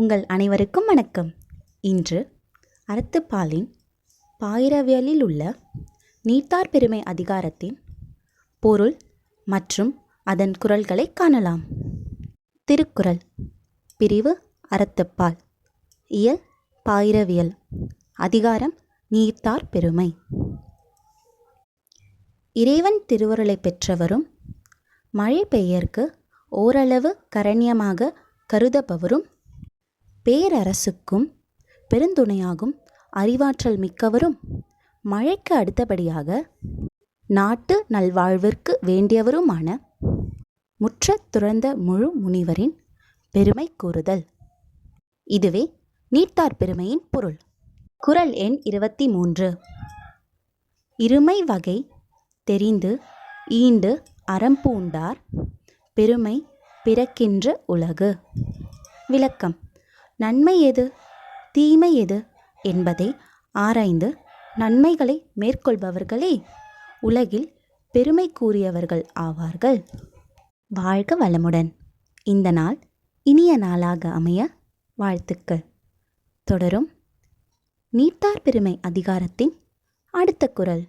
உங்கள் அனைவருக்கும் வணக்கம். இன்று அறத்துப்பாலின் பாயிரவியலில் உள்ள நீத்தார் பெருமை அதிகாரத்தின் பொருள் மற்றும் அதன் குரல்களை காணலாம். திருக்குறள் பிரிவு அறத்துப்பால் இயல் பாயிரவியல் அதிகாரம் நீத்தார் பெருமை. இறைவன் திருவருளை பெற்றவரும் மழை பெய்யற்கு ஓரளவு கரண்யமாக கருதப்பவரும் பேரரசுக்கும் பெருந்துணையாகும் அறிவாற்றல் மிக்கவரும் மழைக்கு அடுத்தபடியாக நாட்டு நல்வாழ்விற்கு வேண்டியவருமான முற்றத் துறந்த முழு முனிவரின் பெருமை கூறுதல். இதுவே நீட்டார் பெருமையின் பொருள். குறள் எண் இருபத்தி மூன்று இருமை வகை தெரிந்து ஈண்டு அறம்பூண்டார் பெருமை பிறக்கின்ற உலகு. விளக்கம். நன்மை எது? தீமை எது? என்பதை ஆராய்ந்து நன்மைகளை மேற்கொள்பவர்களே உலகில் பெருமை கூறியவர்கள் ஆவார்கள். வாழ்க வளமுடன். இந்த நாள் இனிய நாளாக அமைய வாழ்த்துக்கள். தொடரும் நீட்டார் பெருமை அதிகாரத்தின் அடுத்த குரல்.